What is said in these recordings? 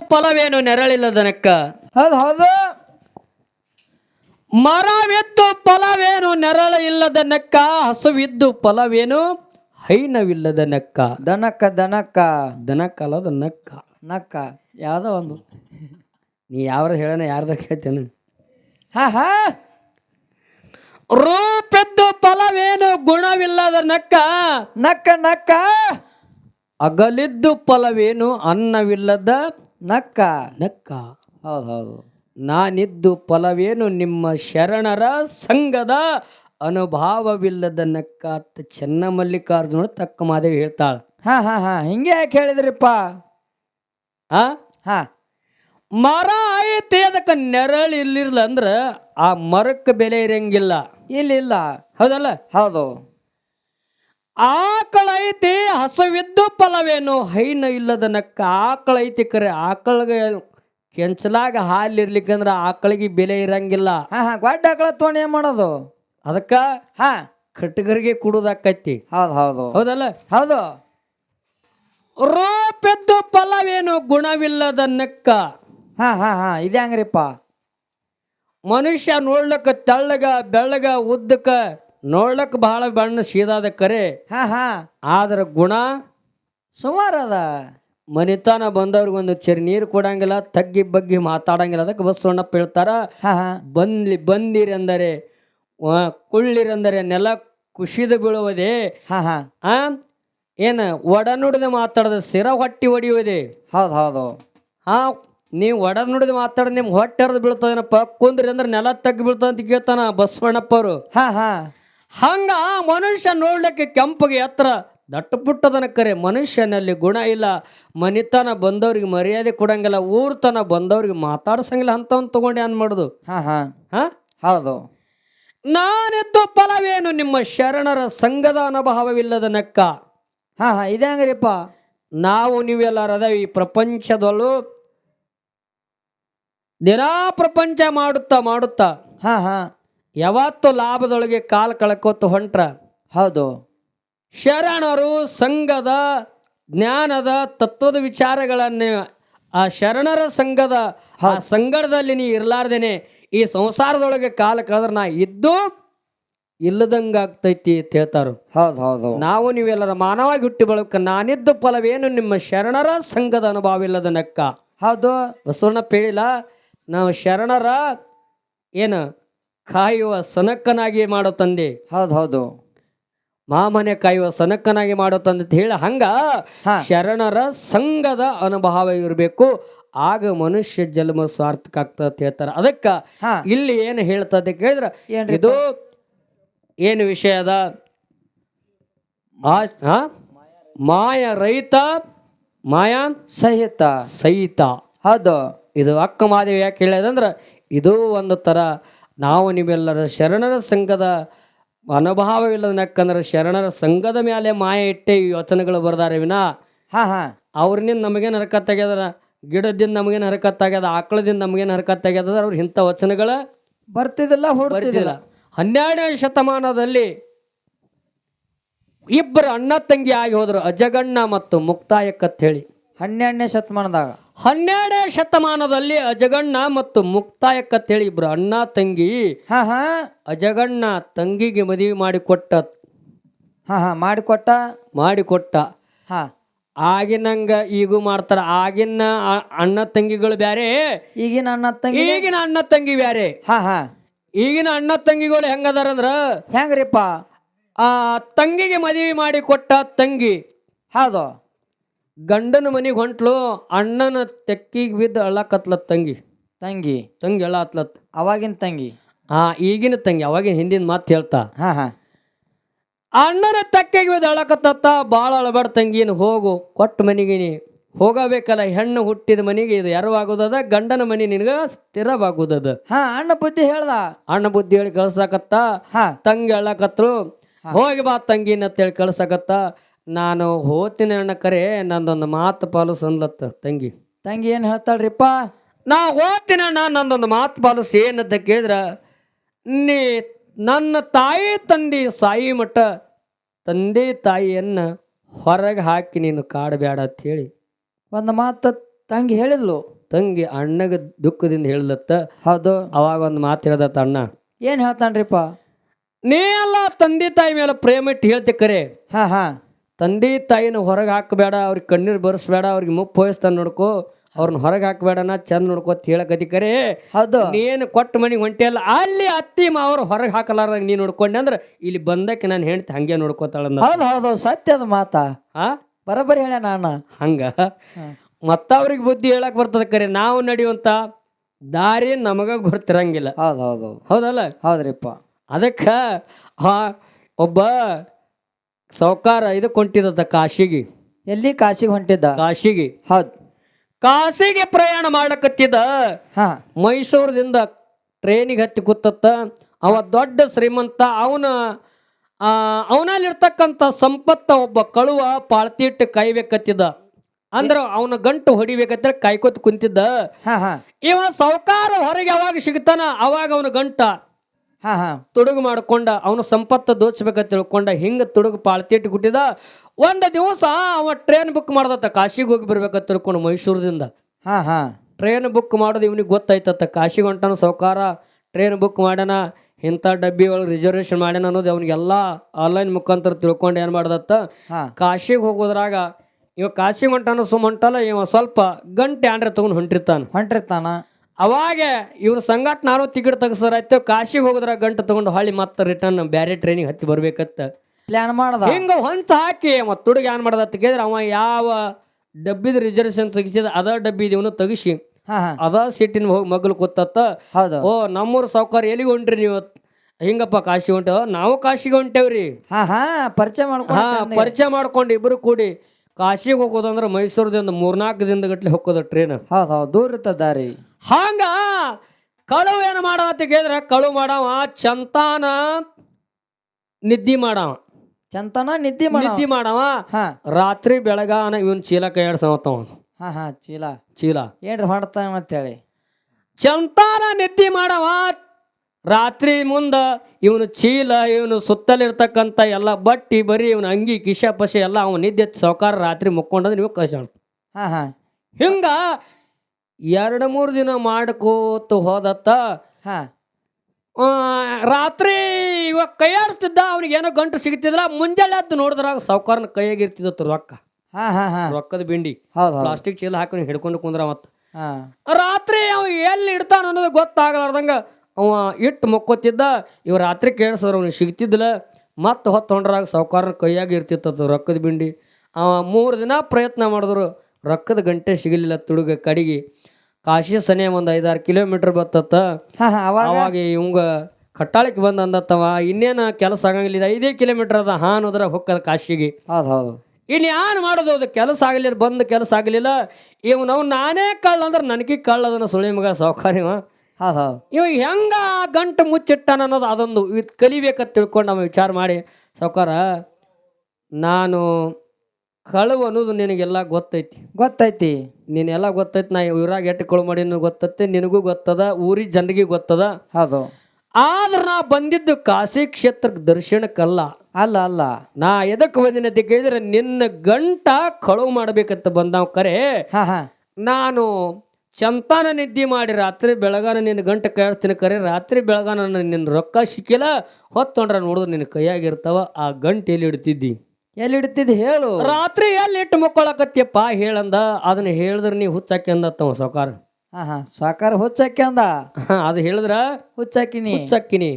ಫಲವೇನು ನೆರಳಿಲ್ಲದನಕ್ಕ? ಹೌದು ಹೌದು. ಮರವಿದ್ದು ಫಲವೇನು ನೆರಳ ಇಲ್ಲದ ನಕ್ಕ ಹಸುವಿದ್ದು ಫಲವೇನು ಹೈನವಿಲ್ಲದ ನಕ್ಕ ದನಕ್ಕ ದನಕ್ಕ. ದನಕ್ಕಲ್ಲದ ನಕ್ಕ ನಕ್ಕ ಯಾವುದೋ ಒಂದು. ನೀ ಯಾವ್ರ ಹೇಳೋಣ ಯಾರ್ದ ಕೇಳ್ತೇನೆ? ಹಾ ಹಾ. ರೂಪಿದ್ದು ಫಲವೇನು ಗುಣವಿಲ್ಲದ ನಕ್ಕ ನಕ್ಕ ನಕ್ಕ. ಅಗಲಿದ್ದು ಫಲವೇನು ಅನ್ನವಿಲ್ಲದ ನಕ್ಕ. ನಕ್ಕ. ಹೌದು ಹೌದು ನಾನಿದ್ದು ಫಲವೇನು ನಿಮ್ಮ ಶರಣರ ಸಂಘದ ಅನುಭಾವವಿಲ್ಲದ ನಕ್ಕ ಅಂತ ಚೆನ್ನಮಲ್ಲಿಕಾರ್ಜುನ ತಕ್ಕ ಮಾದೇವಿ ಹೇಳ್ತಾಳ. ಹಾ ಹಾ ಹಾ. ಹಿಂಗೆ ಯಾಕೆ ಹೇಳಿದ್ರಿಪ್ಪ? ಆ? ಹಾ. ಮರ ಐತಿ ಅದಕ್ಕೆ ನೆರಳು ಇಲ್ಲಿರ್ಲ ಅಂದ್ರ ಆ ಮರಕ್ಕೆ ಬೆಲೆ ಇರಂಗಿಲ್ಲ. ಇಲ್ಲ ಇಲ್ಲ ಹೌದಲ್ಲ? ಹೌದು. ಆಕಳ ಐತಿ ಹಸುವಿದ್ದು ಫಲವೇನು? ಹೈನ ಇಲ್ಲದ ನಕ್ಕ ಆಕಳ ಐತಿ ಕರೆ. ಆಕಳಿಗೆ ಕೆಂಚಲಾಗ ಹಾಲು ಇರ್ಲಿಕ್ಕಂದ್ರ ಆಕಳಿಗೆ ಬೆಲೆ ಇರಂಗಿಲ್ಲ. ಹಾ ಹಾ ಗೊಡ್ಡ ಆಕಳ ಏನ್ ಮಾಡೋದು? ಅದಕ್ಕ ಹಾ. ಕಟ್ಟಗರಿಗೆ ಕುಡುದಾಕೈತಿ. ಹೌದು ಹೌದು. ಹೌದಲ್ಲ? ಹೌದು. ರೂಪಿದ್ದು ಫಲವೇನು? ಗುಣವಿಲ್ಲದ ನಕ್ಕ. ಹಾ ಹಾ ಹಾ ಇದೆ ಹಂಗ್ರಿಪ್ಪ. ಮನುಷ್ಯ ನೋಡ್ಲಕ್ಕ ತೆಳ್ಳಗ ಬೆಳ್ಳಗ ಉದ್ದಕ್ಕ ನೋಡ್ಲಕ್ಕ ಬಹಳ ಬಣ್ಣ ಸೀದಾದ ಕರೆ. ಹಾ ಹಾ. ಆದ್ರ ಗುಣ ಸುಮಾರು ಅದ. ಮನಿತನ ಬಂದವ್ರಿಗೆ ಒಂದು ಚೆರಿ ನೀರು ಕೊಡಂಗಿಲ್ಲ ತಗ್ಗಿ ಬಗ್ಗಿ ಮಾತಾಡಂಗಿಲ್ಲ ಅದಕ್ಕೆ ಬಸವಣ್ಣಪ್ಪ ಹೇಳ್ತಾರ. ಹಾ ಹಾ. ಬಂದ್ಲಿ ಬಂದಿರೆಂದರೆ ಆ, ಕುಳ್ಳಿರೆಂದರೆ ನೆಲ ಖುಷಿದ ಬೀಳುವುದೇ. ಹಾ ಹಾ. ಆ? ಏನ ಒಡನುಡಿದು ಮಾತಾಡದ ಸಿರ ಹೊಟ್ಟಿ ಹೊಡೆಯುವುದೇ ಹೌದು ಹೌದು. ಹಾ ನೀವು ಒಡ ನುಡಿದ ಮಾತಾಡ ನಿಮ್ ಹೊಟ್ಟೆ ಹರಿದು ಬೀಳ್ತದೇನಪ್ಪ? ಕುಂದ್ರಿ ಅಂದ್ರೆ ನೆಲ ತಗ್ಗಿ ಬೀಳ್ತದ ಅಂತ ಕೇಳ್ತಾನ ಬಸವಣ್ಣಪ್ಪ ಅವರು. ಹಾ ಹಾ. ಹಂಗ ಮನುಷ್ಯ ನೋಡ್ಲಿಕ್ಕೆ ಕೆಂಪಗೆ ಎತ್ತರ. ದಟ್ಟ ಪುಟ್ಟದನ ಕರೆ ಮನುಷ್ಯನಲ್ಲಿ ಗುಣ ಇಲ್ಲ. ಮನಿತನ ಬಂದವ್ರಿಗೆ ಮರ್ಯಾದೆ ಕೊಡಂಗಿಲ್ಲ. ಊರ್ತನ ಬಂದವ್ರಿಗೆ ಮಾತಾಡ್ಸಂಗಿಲ್ಲ. ಅಂತವನ್ ತಗೊಂಡೆ ಏನ್ ಮಾಡುದು? ಹಾ ಹಾ. ಹಾ? ಹೌದು. ನಾನೆದ್ದು ಫಲವೇನು? ನಿಮ್ಮ ಶರಣರ ಸಂಘದ ಅನುಭವವಿಲ್ಲದ ನಕ್ಕ. ಹಾ ಹಾ. ಇದೆ ಹಂಗ್ರಿಪ್ಪ. ನಾವು ನೀವೆಲ್ಲರದ ಈ ಪ್ರಪಂಚದಲ್ಲೂ ದಿನಾ ಪ್ರಪಂಚ ಮಾಡುತ್ತಾ ಮಾಡುತ್ತಾ. ಹಾ ಹಾ. ಯಾವತ್ತು ಲಾಭದೊಳಗೆ ಕಾಲು ಕಳ್ಕೋತ ಹೊಂಟ್ರ? ಹೌದು. ಶರಣರು ಸಂಘದ ಜ್ಞಾನದ ತತ್ವದ ವಿಚಾರಗಳನ್ನು ಆ ಶರಣರ ಸಂಘದ ಆ ಸಂಗಡದಲ್ಲಿ ನೀ ಇರ್ಲಾರ್ದೇನೆ ಈ ಸಂಸಾರದೊಳಗೆ ಕಾಲ ಕಳೆದ್ರೆ ನಾ ಇದ್ದು ಇಲ್ಲದಂಗ ಆಗ್ತೈತಿ ಅಂತ ಹೇಳ್ತಾರು. ಹೌದು ಹೌದು. ನಾವು ನೀವೆಲ್ಲರ ಮಾನವಾಗಿ ಹುಟ್ಟಿ ಬಳಕ ನಾನಿದ್ದ ಫಲವೇನು ನಿಮ್ಮ ಶರಣರ ಸಂಘದ ಅನುಭವ ಇಲ್ಲದ ನಕ್ಕ ಹೌದು. ಬಸವಣ್ಣ ಹೇಳಿಲ್ಲ ನಾವು ಶರಣರ ಏನು ಕಾಯುವ ಸನಕ್ಕನಾಗಿ ಮಾಡೋ ತಂದೆ. ಹೌದು ಹೌದು. ಮಾಮನೆ ಕಾಯುವ ಸನಕ್ಕನಾಗಿ ಮಾಡೋ ತಂದೆ ಅಂತ ಹೇಳಿ ಹಂಗ ಶರಣರ ಸಂಘದ ಅನುಭವ ಇರಬೇಕು. ಆಗ ಮನುಷ್ಯ ಜನ್ಮ ಸಾರ್ಥಕ ಆಗ್ತದೆ ಅಂತ ಹೇಳ್ತಾರೆ. ಅದಕ್ಕ ಇಲ್ಲಿ ಏನು ಹೇಳ್ತದೆ ಕೇಳಿದ್ರ ಇದು ಏನು ವಿಷಯ ಅದ? ಮಾಯ ರೈತ ಮಾಯಾ ಸಹಿತ. ಸಹಿತ. ಹೌದು. ಇದು ಅಕ್ಕ ಮಾದೇವಿ ಯಾಕೆ ಹೇಳ್ಯದಂದ್ರ ಇದು ಒಂದು ಥರ ನಾವು ನೀವೆಲ್ಲರ ಶರಣರ ಸಂಘದ ಅನುಭವವಿಲ್ಲದ ನಕ್ಕಂದ್ರೆ ಶರಣರ ಸಂಘದ ಮೇಲೆ ಮಾಯ ಇಟ್ಟೆ ಈ ವಚನಗಳು ಬರ್ದಾರೆ ವಿನಾ. ಹಾ ಹಾ. ಅವ್ರನಿಂದ ನಮಗೇನು ಹರಕತ್ ಆಗ್ಯದ ಗಿಡದಿಂದ ನಮಗೇನು ಹರಕತ್ ಆಗ್ಯದ ಆಕಳದಿಂದ ನಮಗೇನು ಹರಕತ್ ಆಗ್ಯದ ಅವ್ರ ಇಂಥ ವಚನಗಳ ಬರ್ತಿದಿಲ್ಲ ಹೊಡ್ತಿದಿಲ್ಲ ಹನ್ನೆರಡನೇ ಶತಮಾನದಲ್ಲಿ ಇಬ್ಬರು ಅಣ್ಣ ತಂಗಿ ಆಗಿ ಹೋದ್ರು ಅಜಗಣ್ಣ ಮತ್ತು ಮುಕ್ತಾಯಕ್ಕಂತ ಹೇಳಿ ಹನ್ನೆರಡನೇ ಶತಮಾನದಾಗ. ಹನ್ನೆರಡನೇ ಶತಮಾನದಲ್ಲಿ ಅಜಗಣ್ಣ ಮತ್ತು ಮುಕ್ತಾಯಕ್ಕ ಹೇಳಿ ಇಬ್ರು ಅಣ್ಣ ತಂಗಿ ಹಾ ಹಾ. ಅಜಗಣ್ಣ ತಂಗಿಗೆ ಮದುವೆ ಮಾಡಿಕೊಟ್ಟ. ಹಾ ಹಾ. ಮಾಡಿಕೊಟ್ಟ? ಮಾಡಿಕೊಟ್ಟ. ಹಾ. ಆಗಿನಂಗ ಈಗೂ ಮಾಡ್ತಾರ. ಆಗಿನ ಅ- ಅಣ್ಣ ತಂಗಿಗಳು ಬ್ಯಾರೆ ಈಗಿನ ಅಣ್ಣ ತಂಗಿ? ಈಗಿನ ಅಣ್ಣ ತಂಗಿ ಬ್ಯಾರೆ. ಹಾ ಹಾ. ಈಗಿನ ಅಣ್ಣ ತಂಗಿಗಳು ಹೆಂಗದಾರಂದ್ರ ಹೆಂಗ್ರಿಪ್ಪ? ಆ ತಂಗಿಗೆ ಮದುವೆ ಮಾಡಿ ಕೊಟ್ಟ ತಂಗಿ. ಹೌದು. ಗಂಡನ ಮನೆಗೆ ಹೊಂಟ್ಲು ಅಣ್ಣನ ತೆಕ್ಕಿಗೆ ಬಿದ್ದು ಅಳಕತ್ಲತ್ ತಂಗಿ. ತಂಗಿ. ತಂಗಿ ಅಳ್ಳತ್ಲತ್. ಅವಾಗಿನ ತಂಗಿ? ಹಾ ಈಗಿನ ತಂಗಿ ಅವಾಗಿನ ಹಿಂದಿನ ಮಾತು ಹೇಳ್ತಾ. ಹಾ ಹಾ. ಅಣ್ಣನ ತೆಕ್ಕಿಗೆ ಬಿದ್ದು ಅಳಕತ್ತತ್ತ ಭಾಳ ಅಳಬಾರ ತಂಗಿನ ಹೋಗು ಕೊಟ್ಟ ಮನೆಗೆ ನೀ. ಹೋಗಬೇಕಲ್ಲ ಹೆಣ್ಣು ಹುಟ್ಟಿದ ಮನೆಗೆ ಇದು ಎರವಾಗುದದ ಗಂಡನ ಮನೆ ನಿನಗ ಸ್ಥಿರವಾಗುದದ. ಹಾ ಅಣ್ಣ ಬುದ್ಧಿ ಹೇಳ್ದ. ಅಣ್ಣ ಬುದ್ಧಿ ಹೇಳಿ ಕಳ್ಸಾಕತ್ತ ಹಾ. ತಂಗಿ ಅಳಕತ್ರು ಹೋಗಿ ಬಾ ತಂಗಿನ ಅಂತೇಳಿ ಕಳ್ಸಕತ್ತ ನಾನು ಹೋತಿನ ಅಣ್ಣ ಕರೆ ನಂದೊಂದು ಮಾತು ಪಾಲಿಸ್ ಅನ್ಲತ್ತ ತಂಗಿ. ತಂಗಿ ಏನು ಹೇಳ್ತಾಳ್ರಿಪ್ಪ? ನಾ ಹೋತಿನ ಅಣ್ಣ ನಂದೊಂದು ಮಾತು ಪಾಲಿಸ್ ಏನಂತ ಕೇಳಿದ್ರ ನೀ ನನ್ನ ತಾಯಿ ತಂದೆ ಸಾಯಿ ಮಠ ತಂದೆ ತಾಯಿಯನ್ನ ಹೊರಗೆ ಹಾಕಿ ನೀನು ಕಾಡಬೇಡ ಅಂತ ಹೇಳಿ. ಒಂದು ಮಾತು ತಂಗಿ ಹೇಳಿದ್ಲು. ತಂಗಿ ಅಣ್ಣಗ ದುಃಖದಿಂದ ಹೇಳ್ದತ್ತ ಹೌದು. ಅವಾಗ ಒಂದು ಮಾತು ಹೇಳ್ದತ್ತ ಅಣ್ಣ. ಏನು ಹೇಳ್ತಾನ್ರಿಪ್ಪ? ನೀ ಎಲ್ಲ ತಂದೆ ತಾಯಿ ಮೇಲೆ ಪ್ರೇಮ ಇಟ್ಟು ಹೇಳ್ತಿ ಕರೆ. ಹಾ ಹಾ. ತಂದೆ ತಾಯಿನ ಹೊರಗೆ ಹಾಕಬೇಡ ಅವ್ರಿಗೆ ಕಣ್ಣೀರು ಬರೆಸ್ಬೇಡ ಅವ್ರಿಗೆ ಮುಪ್ಪು ವಹಿಸ್ತಾನ ನೋಡ್ಕೋ ಅವ್ರನ್ನ ಹೊರಗೆ ಹಾಕಬೇಡನ ಚಂದ ನೋಡ್ಕೋತ ಹೇಳಕತಿ ಅಧಿಕಾರಿ ಹೌದು. ನೀನು ಕೊಟ್ಟು ಮನೆಗೆ ಹೊಂಟಿಯಲ್ಲ ಅಲ್ಲಿ ಅತ್ತಿ ಅವ್ರು ಹೊರಗೆ ಹಾಕಲಾರ ನೀ ನೋಡ್ಕೊಂಡೆ ಅಂದ್ರೆ ಇಲ್ಲಿ ಬಂದಕ್ಕೆ ನಾನು ಹೆಂಡ್ತಿ ಹಂಗೆ ನೋಡ್ಕೋತಾಳ ಹೌದು ಹೌದು ಸತ್ಯದ ಮಾತಾ. ಆ? ಬರೋಬ್ಬರಿ ಹೇಳ ನಾನು. ಹಂಗ? ಮತ್ತ ಅವ್ರಿಗೆ ಬುದ್ಧಿ ಹೇಳಕ್ ಬರ್ತದ ಕರೆ ನಾವು ನಡೆಯುವಂತ ದಾರಿ ನಮಗ ಗೊತ್ತಿರಂಗಿಲ್ಲ. ಹೌದು ಹೌದು. ಹೌದಲ್ಲ? ಹೌದ್ರಿಪ್ಪ. ಅದಕ್ಕ ಆ ಒಬ್ಬ ಸಾವ್ಕಾರ ಇದಕ್ಕೆ ಹೊಂಟಿದ್ದ ಕಾಶಿಗೆ. ಎಲ್ಲಿ ಕಾಶಿಗೆ ಹೊಂಟಿದ್ದ? ಕಾಶಿಗೆ. ಹೌದು. ಕಾಶಿಗೆ ಪ್ರಯಾಣ ಮಾಡಕತ್ತಿದ್ದ ಹಾ. ಮೈಸೂರದಿಂದ ಟ್ರೈನಿಗೆ ಹತ್ತಿ ಕೂತತ್ತ ಅವ ದೊಡ್ಡ ಶ್ರೀಮಂತ ಅವನ ಅವನಲ್ಲಿರ್ತಕ್ಕಂಥ ಸಂಪತ್ತ ಒಬ್ಬ ಕಳುವ ಪಾಳ್ತಿಟ್ಟು ಕಾಯ್ಬೇಕತ್ತಿದ್ದ. ಅಂದ್ರ ಅವನ ಗಂಟು ಹೊಡಿಬೇಕಂದ್ರೆ ಕಾಯ್ಕೋತ ಕುಂತಿದ್ದ. ಹಾ ಹಾ. ಇವ ಸಾವ್ಕಾರ ಹೊರಗೆ ಯಾವಾಗ ಸಿಗ್ತಾನ ಅವಾಗ ಅವನ ಗಂಟ ಹಾ ಹಾ. ತುಡುಗು ಮಾಡ್ಕೊಂಡ ಅವನು ಸಂಪತ್ತು ದೋಚಬೇಕಂತ ತಿಳ್ಕೊಂಡ ಹಿಂಗ ತುಡುಗು ಪಾಳ್ತಿಟ್ಟು ಕುಟ್ಟಿದ. ಒಂದು ದಿವಸ ಅವ ಟ್ರೈನ್ ಬುಕ್ ಮಾಡ್ದತ್ತ ಕಾಶಿಗೆ ಹೋಗಿ ಬರ್ಬೇಕಂತ ತಿಳ್ಕೊಂಡು ಮೈಸೂರದಿಂದ. ಹಾ ಹಾ. ಟ್ರೈನ್ ಬುಕ್ ಮಾಡೋದು ಇವನಿಗೆ ಗೊತ್ತಾಯ್ತತ್ತ ಕಾಶಿಗೆ ಹೊಂಟನ ಸೌಕಾರ ಟ್ರೈನ್ ಬುಕ್ ಮಾಡ್ಯಾನ ಇಂಥ ಡಬ್ಬಿ ಒಳಗೆ ರಿಸರ್ವೇಷನ್ ಮಾಡ್ಯಾನ ಅನ್ನೋದು ಅವನಿಗೆಲ್ಲ ಆನ್ಲೈನ್ ಮುಖಾಂತರ ತಿಳ್ಕೊಂಡು ಏನು ಮಾಡ್ದತ್ತ. ಕಾಶಿಗೆ ಹೋಗೋದ್ರಾಗ ಇವ ಕಾಶಿಗೆ ಹೊಂಟನ ಸುಮ್ಮ ಹೊಂಟಲ್ಲ ಇವ ಸ್ವಲ್ಪ ಗಂಟೆ ಆಂಡ್ರೆ ತಗೊಂಡು ಹೊಂಟಿರ್ತಾನ. ಹೊಂಟಿರ್ತಾನ. ಅವಾಗ ಇವ್ರ ಸಂಗಾಟ ನಾನು ಟಿಕೆಟ್ ತೆಗಸರಾಯ್ತು ಕಾಶಿಗೆ ಹೋಗಿದ್ರ ಗಂಟೆ ತಗೊಂಡು ಹೊಳ್ಳಿ ಮತ್ತೆ ರಿಟರ್ನ್ ಬ್ಯಾರೆ ಟ್ರೈನಿಗೆ ಹತ್ತಿ ಬರ್ಬೇಕತ್ತ. ಪ್ಲಾನ್ ಮಾಡ್ದ? ಹಿಂಗ ಹೊಂಚ ಹಾಕಿ ಮತ್ತೆ ಹುಡುಗ ಏನ್ ಮಾಡ್ದ ತೆಗೆದ್ರೆ ಅವ ಯಾವ ಡಬ್ಬಿದ ರಿಸರ್ವೇಶನ್ ತೆಗಿಸಿದ ಅದ ಡಬ್ಬಿ ಇದನ್ನು ತೆಗಿಸಿ. ಅದ ಸೀಟಿನ ಹೋಗಿ ಮಗಲು ಕೂತತ್ತ ಹೌದು. ಓ ನಮ್ಮೂರು ಸೌಕರ್ ಎಲ್ಲಿಗೆ ಹೊಂಟ್ರಿ ನೀವು ಹಿಂಗಪ್ಪ ಕಾಶಿ ಹೊಂಟೇವ ನಾವು ಕಾಶಿಗೆ ಹೊಂಟೇವ್ರಿ ಹಾ ಹಾ ಪರಿಚಯ ಮಾಡ್ಕೊಂಡು ಪರಿಚಯ ಮಾಡ್ಕೊಂಡು ಇಬ್ರು ಕೂಡಿ. ಕಾಶಿಗೆ ಹೋಗೋದಂದ್ರೆ ಮೈಸೂರದಿಂದ ಮೂರ್ನಾಲ್ಕು ದಿನದ ಗಟ್ಲೆ ಹೋಗೋದ ಟ್ರೈನ್ ಹೌದು ಹೌದು ದೂರ ಇರ್ತದ ದಾರಿ. ಹಂಗ ಕಳುವು ಏನು ಮಾಡವ ಅಂತ ಕೇಳಿದ್ರೆ ಕಳುವು ಮಾಡವ ಚಂತಾನ ನಿದ್ದಿ ಮಾಡವ. ಚಂತನ ನಿದ್ದೆ ನಿದ್ದಿ ಮಾಡವ. ಹಾ. ರಾತ್ರಿ ಬೆಳಗಾನ ಇವನ್ ಚೀಲ ಕೈ ಆಡ್ಸವತ್ತವ ಹಾ ಹಾ ಚೀಲ. ಚೀಲ. ಏನ್ರಿ ಮಾಡ್ತಾನ ಅಂತೇಳಿ? ಚಂತಾನ ನಿದ್ದಿ ಮಾಡವ ರಾತ್ರಿ ಮುಂದ ಇವನು ಚೀಲ ಇವನು ಸುತ್ತಲಿರ್ತಕ್ಕಂಥ ಎಲ್ಲ ಬಟ್ಟಿ ಬರೀ ಇವನು ಅಂಗಿ ಕಿಶ ಪಶೆ ಎಲ್ಲ ಅವನು ನಿದ್ದೆ ಸಾವುಕಾರ ರಾತ್ರಿ ಮುಕ್ಕೊಂಡ್ರೆ ನೀವು ಕಳ್ಸ ಹಾ ಹಾ. ಹಿಂಗ ಎರಡು ಮೂರು ದಿನ ಮಾಡ್ಕೋತ ಹೋದತ್ತ ಹಾ. ಆ, ರಾತ್ರಿ ಇವಾಗ ಕೈಯಾಡಿಸ್ತಿದ್ದ ಅವ್ನಿಗೆ ಏನೋ ಗಂಟು ಸಿಗ್ತಿದ್ರ ಮುಂಜಾನೆ ಹತ್ತು ನೋಡಿದ್ರಾಗ ಸಾವುಕಾರನ ಕೈಯಾಗ ಇರ್ತಿದ್ದತ್ತು ರೊಕ್ಕ. ಹಾ ಹಾ ಹಾ. ರೊಕ್ಕದ ಬಿಂಡಿ. ಹೌದು ಹೌದು. ಪ್ಲಾಸ್ಟಿಕ್ ಚೀಲ ಹಾಕೊಂಡು ಹಿಡ್ಕೊಂಡು ಕುಂದ್ರ ಮತ್ತ ಹಾ. ರಾತ್ರಿ ಅವ ಎಲ್ಲಿ ಇಡ್ತಾನ ಅನ್ನೋದು ಗೊತ್ತಾಗಲಾರ್ದಂಗ ಅವ ಇಟ್ಟು ಮಕ್ಕೋತಿದ್ದ ಇವ ರಾತ್ರಿ ಕೇಳಿಸಿದ್ರೆ ಅವ್ನಿಗೆ ಸಿಗ್ತಿದ್ದಿಲ್ಲ. ಮತ್ತೆ ಹೊತ್ತು ಹೊಂಡ್ರಾಗ ಸಾವುಕಾರ ಕೈಯಾಗಿ ಇರ್ತಿತ್ತದು ರೊಕ್ಕದ ಬಿಂಡಿ. ಅವ ಮೂರು ದಿನ ಪ್ರಯತ್ನ ಮಾಡಿದ್ರು ರೊಕ್ಕದ ಗಂಟೆ ಸಿಗಲಿಲ್ಲ ತುಡುಗ ಕಡಿಗೆ. ಕಾಶಿ ಸನೆ ಒಂದು ಐದಾರು ಕಿಲೋಮೀಟರ್ ಬತ್ತತ್ತ. ಅವಾಗ? ಇವಂಗ ಕಟ್ಟಾಳಕ್ಕೆ ಬಂದ ಅಂದತ್ತವ ಇನ್ನೇನು ಕೆಲಸ ಆಗಂಗಿಲ್ಲ ಐದೇ ಕಿಲೋಮೀಟರ್ ಅದ ಹಾ ಅನ್ನೋದ್ರ ಹೊಕ್ಕದ ಕಾಶಿಗೆ. ಇನ್ನು ಯಾರು ಮಾಡೋದು ಅದು? ಕೆಲಸ ಆಗಲಿಲ್ಲ ಬಂದು ಕೆಲಸ ಆಗಲಿಲ್ಲ. ಇವ್ ನಾನೇ ಕಳ್ಳ ಅಂದ್ರೆ ನನಗೆ ಕಳ್ಳ ಅದನ್ನ ಸುಳಿ ಮಗ ಇವ ಹೆಂಗ ಗಂಟು ಮುಚ್ಚಿಟ್ಟಾನ ಅನ್ನೋದು ಅದೊಂದು ಕಲಿಬೇಕಂತ ತಿಳ್ಕೊಂಡು ನಾವು ವಿಚಾರ ಮಾಡಿ ಸೌಕಾರ ನಾನು ಕಳುವು ಅನ್ನೋದು ನಿನಗೆಲ್ಲ ಗೊತ್ತೈತಿ. ಗೊತ್ತೈತಿ. ನೀನೆಲ್ಲ ಗೊತ್ತೈತಿ ನಾ ಇವ್ರಾಗ ಎಟ್ಟು ಕಳು ಮಾಡಿನೂ ಗೊತ್ತೈತಿ ನಿನಗೂ ಗೊತ್ತದ ಊರಿ ಜನರಿಗೆ ಗೊತ್ತದ. ಹೌದು. ಆದ್ರೆ ನಾ ಬಂದಿದ್ದು ಕಾಶಿ ಕ್ಷೇತ್ರಕ್ಕೆ ದರ್ಶನಕ್ಕಲ್ಲ. ಅಲ್ಲ ಅಲ್ಲ. ನಾ ಎದಕ್ಕೆ ಬಂದಿನ ಅಂತ ಕೇಳಿದ್ರೆ ನಿನ್ನ ಗಂಟ ಕಳುವು ಮಾಡ್ಬೇಕಂತ ಬಂದಾವ್ ಕರೆ. ನಾನು ಚಂತಾನ ನಿದ್ದೆ ಮಾಡಿ ರಾತ್ರಿ ಬೆಳಗಾನ ನಿನ್ನ ಗಂಟೆ ಕೇಳಿಸ್ತೀನಿ ಕರೆ ರಾತ್ರಿ ಬೆಳಗಾನ ನಿನ್ನ ರೊಕ್ಕ ಸಿಕ್ಕಿಲ್ಲ ಹೊತ್ತೊಂಡ್ರ ನೋಡಿದ್ರೆ ನಿನ್ನ ಕೈಯಾಗಿರ್ತಾವ ಆ ಗಂಟೆ ಎಲ್ಲಿ ಇಡ್ತಿದ್ದಿ? ಎಲ್ಲಿ ಇಡ್ತಿದ್ದಿ ಹೇಳು. ರಾತ್ರಿ ಎಲ್ಲಿ ಇಟ್ಟು ಪಾ ಹೇಳಂದ ಅದನ್ನ ಹೇಳಿದ್ರೆ ನೀ ಹುಚ್ಚಾಕಿ ಅಂದತ್ತವ ಸಾವುಕಾರ. ಹಾ ಹಾ ಸಾಕಾರ ಹುಚ್ಚಾಕಿ ಅಂದ ಅದು ಹೇಳಿದ್ರ ಹುಚ್ಚಾಕಿನಿ ಹುಚ್ಚಾಕಿನಿ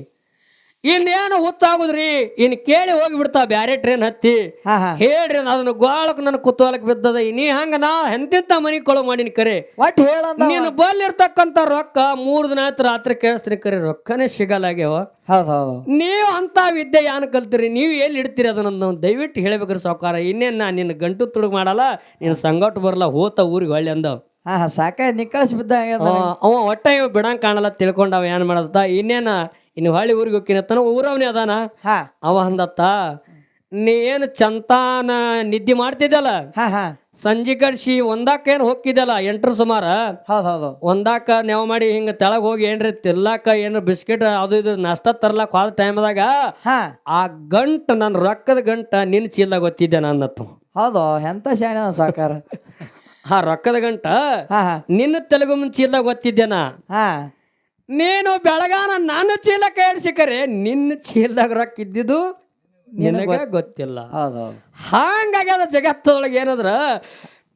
ಇನ್ನೇನು ಹುತ್ತಾಗುದ್ರಿ ಇನ್ ಕೇಳಿ ಹೋಗಿಬಿಡ್ತಾ ಬ್ಯಾರೆ ಟ್ರೈನ್ ಹತ್ತಿ. ಹೇಳ್ರಿ ಅದನ್ನ ಗೋಳಕ್ ನನ್ನ ಕುತೂಹಲಕ್ ಬಿದ್ದದ. ನೀ ಹಂಗ ನಾ ಎಂತೆಂತ ಮನಿ ಕೊಳು ಮಾಡಿನ ಕರೆ. ಒಟ್ ಹೇಳ ನೀನು ಬಲ್ಲಿರ್ತಕ್ಕಂತ ರೊಕ್ಕ ಮೂರ್ ದಿನ ಆಯ್ತು ರಾತ್ರಿ ಕೇಳಿಸ್ತೀನಿ ಕರೆ. ರೊಕ್ಕನೇ ಸಿಗಲಾಗ್ಯವ ನೀವ್ ಅಂತ ವಿದ್ಯೆ ಯಾನ್ ಕಲ್ತಿರಿ? ನೀವು ಎಲ್ಲಿ ಇಡ್ತೀರಿ ಅದನ್ನ ದಯವಿಟ್ಟು ಹೇಳ್ಬೇಕ್ರಿ ಸಾವುಕಾರ. ಇನ್ನೇನ್ ನಾ ನಿನ್ನ ಗಂಟು ತುಡುಗ್ ಮಾಡಲ್ಲ ನಿನ್ನ ಸಂಗಟ್ ಬರಲ್ಲ ಹೋತ ಊರಿಗೆ ಹೊಳ್ಳಿ ಅಂದವ್. ಹಾ ಸಾಕ ನಿಕ್ಕಳಿಸ್ ಬಿದ್ದ ಅವ ಒಟ್ಟ ಇವ್ ಬಿಡಂಗ್ ಕಾಣಲ್ಲ ತಿಳ್ಕೊಂಡವ ಏನ್ ಮಾಡದ ಇನ್ನೇನ ಇನ್ನು ಹಳ್ಳಿ ಊರಿಗೆ ಹೋಗಿನತ್ತನ ಊರವನೇ ಅದಾನ. ಹಾ. ಅವ ಅಂದತ್ತ ನೀ ಏನು ಚಂತಾನ ನಿದ್ದೆ ಮಾಡ್ತಿದ್ದಲ್ಲ ಹಾ ಹಾ. ಸಂಜೆ ಕಡ್ಸಿ ಒಂದಾಕ ಏನು ಹೋಗಿದ್ದಲ್ಲ ಎಂಟ್ರ ಸುಮಾರ? ಹೌದು ಹೌದು ಒಂದಾಕ ನೆವ ಮಾಡಿ ಹಿಂಗ ತೆಳಗ್ ಹೋಗಿ ಏನ್ರಿ ತಿಲ್ಲಾಕ ಏನು ಬಿಸ್ಕೆಟ್ ಅದು ಇದು ನಷ್ಟ ತರ್ಲಾಕ ಹೋದ ಟೈಮ್ದಾಗ ಹಾ. ಆ ಗಂಟ ನನ್ನ ರೊಕ್ಕದ ಗಂಟ ನಿನ್ನ ಚೀಲ ಗೊತ್ತಿದ್ದೆ ನನ್ನತ್ತು ಹೌದು ಎಂತ ಶಾಣೆ ಸಾಕಾರ. ಆ ರೊಕ್ಕದ ಗಂಟ ಹಾ ಹಾ. ನಿನ್ನ ತೆಲುಗು ಮುಂಚೆ ಇಲ್ಲ ಹಾ. ನೀನು ಬೆಳಗಾನ ನನ್ನ ಚೀಲ ಕರೆ ನಿನ್ನ ಚೀಲದಾಗ ರೊಕ್ಕ ಇದ್ದಿದ್ದು ನಿನಗೆ ಗೊತ್ತಿಲ್ಲ. ಹಾಂಗಾಗ್ಯದ ಜಗತ್ತೊಳಗೆ ಏನಂದ್ರ?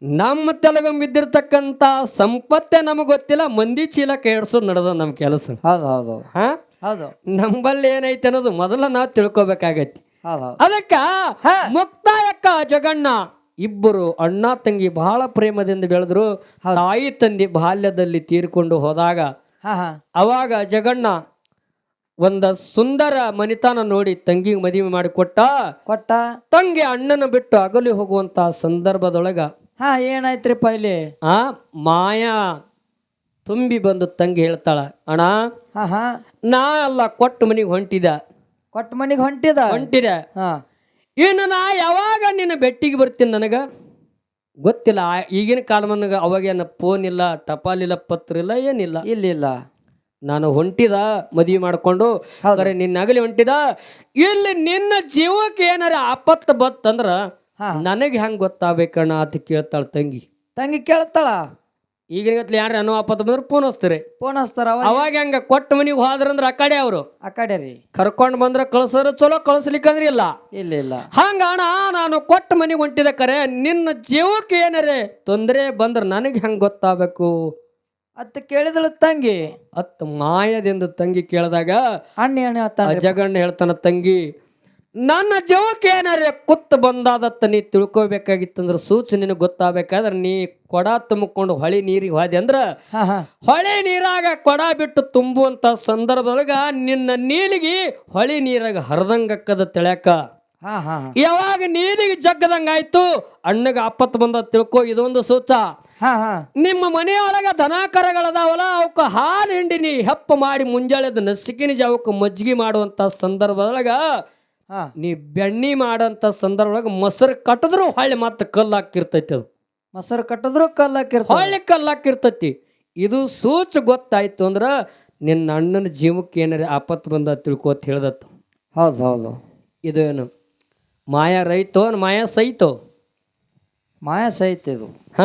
ನಮ್ಮ ತೆಲುಗು ಬಿದ್ದಿರ್ತಕ್ಕಂಥ ಸಂಪತ್ತೆ ನಮಗೆ ಗೊತ್ತಿಲ್ಲ ಮಂದಿ ಚೀಲ ಕೇಳಿಸೋ ನಡೆದ ನಮ್ಮ ಕೆಲಸ. ಹೌದು ಹಾ? ಹೌದು. ನಂಬಲ್ಲಿ ಏನೈತೆ ಅನ್ನೋದು ಮೊದಲ ನಾವು ತಿಳ್ಕೊಬೇಕಾಗೈತಿ. ಅದಕ್ಕ ಮುಕ್ತಾಯಕ್ಕ ಜಗಣ್ಣ ಇಬ್ಬರು ಅಣ್ಣ ತಂಗಿ ಬಹಳ ಪ್ರೇಮದಿಂದ ಬೆಳೆದ್ರು ತಾಯಿ ತಂದೆ ಬಾಲ್ಯದಲ್ಲಿ ತೀರ್ಕೊಂಡು ಹೋದಾಗ ಅವಾಗ ಜಗಣ್ಣ ಒಂದ ಸುಂದರ ಮನಿತಾನ ನೋಡಿ ತಂಗಿಗೆ ಮದುವೆ ಮಾಡಿ ಕೊಟ್ಟ. ತಂಗಿ ಅಣ್ಣನ ಬಿಟ್ಟು ಅಗಲಿ ಹೋಗುವಂತ ಸಂದರ್ಭದೊಳಗ ಹಾ ಏನಾಯ್ತ್ರಿಪ್ಪ ಇಲ್ಲಿ? ಆ ಮಾಯಾ ತುಂಬಿ ಬಂದು ತಂಗಿ ಹೇಳ್ತಾಳ ಅಣ್ಣ ನಾ ಅಲ್ಲ ಕೊಟ್ಟು ಮನಿಗೆ ಹೊಂಟಿದ ಕೊಟ್ಟ ಮನಿಗೆ ಹೊಂಟಿದ ಹೊಂಟಿದೆ ಹಾ. ಇನ್ನು ನಾ ಯಾವಾಗ ನಿನ್ನ ಬೆಟ್ಟಿಗೆ ಬರ್ತೀನಿ ನನಗ? ಗೊತ್ತಿಲ್ಲ. ಆ- ಈಗಿನ ಕಾಲ ಮನಗ ಅವಾಗೇನ ಫೋನ್ ಇಲ್ಲ ಟಪಾಲ್ ಇಲ್ಲ ಪತ್ರ ಇಲ್ಲ ಏನಿಲ್ಲ. ಇಲ್ಲ ಇಲ್ಲ. ನಾನು ಹೊಂಟಿದ ಮದುವೆ ಮಾಡ್ಕೊಂಡು ಹೌದು. ನಿನ್ನಾಗಲಿ ನಿನ್ನ ಅಗಲಿ ಹೊಂಟಿದ ಇಲ್ಲಿ ನಿನ್ನ ಜೀವಕ್ಕೆ ಏನಾರ ಆಪತ್ತು ಬತ್ತಂದ್ರ ಹಾ. ನನಗೆ ಹೆಂಗ್ ಗೊತ್ತಾಗ್ಬೇಕಣ್ಣ ಅಂತ ಕೇಳ್ತಾಳ ತಂಗಿ. ತಂಗಿ ಕೇಳ್ತಾಳ. ಈಗಿನ ಗತ್ಲೆ ಯಾರು ಅನ್ನೋ ಆಪತ್ತು ಬಂದ್ರೆ ಫೋನ್ ಹಚ್ತಾರೆ. ಫೋನ್ ಹಚ್ತಾರ ಅವ ಅವಾಗ ಹೆಂಗ ಕೊಟ್ಟ ಮನಿಗೆ ಹೋದ್ರಂದ್ರ ಆ ಕಡೆ ಅವರು. ಆ ಕಡೆ ರೀ ಕರ್ಕೊಂಡ್ ಬಂದ್ರ ಕಳ್ಸೋರು ಚಲೋ ಕಳ್ಸ್ಲಿಕ್ಕಂದ್ರೆ ಇಲ್ಲ. ಇಲ್ಲ ಇಲ್ಲ. ಹಂಗ ಅಣ್ಣ ನಾನು ಕೊಟ್ಟ ಮನಿಗೆ ಹೊಂಟಿದ ಕರೆ ನಿನ್ನ ಜೀವಕ್ಕೆ ಏನರೆ ತೊಂದರೆ ಬಂದ್ರ ನನಗೆ ಹೆಂಗ್ ಗೊತ್ತಾಗಬೇಕು? ಅತ್ತ ಕೇಳಿದಳು ತಂಗಿ. ಅತ್ತ ಮಾಯದಿಂದ ತಂಗಿ ಕೇಳಿದಾಗ ಅಣ್ಣ ಹೇಳ್ತಾನ ಅಜಗಣ್ಣ ಹೇಳ್ತಾನ ತಂಗಿ ನನ್ನ ಜೀವಕ್ಕೆ ಏನಾರೆ ಕುತ್ ಬಂದಾದತ್ತ ನೀ ತಿಳ್ಕೊಬೇಕಾಗಿತ್ತಂದ್ರ ಸೂಚನೆ ಗೊತ್ತಾಗಬೇಕಾದ್ರೆ ನೀ ಕೊಡ ತುಂಬಿಕೊಂಡು ಹೊಳೆ ನೀರಿಗೆ ಹೋದೆ ಅಂದ್ರ ಹೊಳೆ ನೀರಾಗ ಕೊಡ ಬಿಟ್ಟು ತುಂಬುವಂತ ಸಂದರ್ಭದೊಳಗ ನಿನ್ನ ನೀಲಿಗೆ ಹೊಳೆ ನೀರಾಗ ಹರಿದಂಗಕ್ಕದ ತೆಳ್ಯಾಕ. ಯಾವಾಗ ನೀರಿಗೆ ಜಗ್ಗದಂಗಾಯ್ತು ಅಣ್ಣಗ ಅಪ್ಪತ್ ಬಂದ ತಿಳ್ಕೊ ಇದೊಂದು ಸೂಚ. ನಿಮ್ಮ ಮನೆಯೊಳಗ ದನ ಕರಗಳದಾವಲ್ಲ ಅವಕ್ಕ ಹಾಲು ಹಿಂಡಿ ನೀ ಹೆಪ್ಪ ಮಾಡಿ ಮುಂಜಾಳೆದ ನಸಿಕಿನ ಜಾವಕ್ಕೆ ಮಜ್ಜಿಗೆ ಮಾಡುವಂತ ಸಂದರ್ಭದೊಳಗ ನೀ ಬೆಣ್ಣಿ ಮಾಡೋಂಥ ಸಂದರ್ಭದೊಳಗ ಮೊಸರು ಕಟ್ಟಿದ್ರು ಹಳ್ಳಿ ಮತ್ತೆ ಕಲ್ಲು ಹಾಕಿರ್ತೈತಿ ಅದು. ಮೊಸರು ಕಟ್ಟಿದ್ರು ಕಲ್ಲು ಹಳ್ಳಿ ಕಲ್ಲಾಕಿರ್ತೈತಿ. ಕಲ್ಲು ಹಾಕಿರ್ತೈತಿ ಇದು ಸೂಚ ಗೊತ್ತಾಯ್ತು ಅಂದ್ರೆ ನಿನ್ನ ಅಣ್ಣನ ಜೀವಕ್ಕೆ ಏನಾರ ಆಪತ್ತು ಬಂದ ತಿಳ್ಕೊತ ಹೇಳ್ದತ್ತ. ಹೌದು ಹೌದು. ಇದು ಏನು ಮಾಯಾ ರೈತೋ ಮಾಯಾ ಸೈತೋ? ಮಾಯಾ ಸಹಿತ ಇದು. ಹ?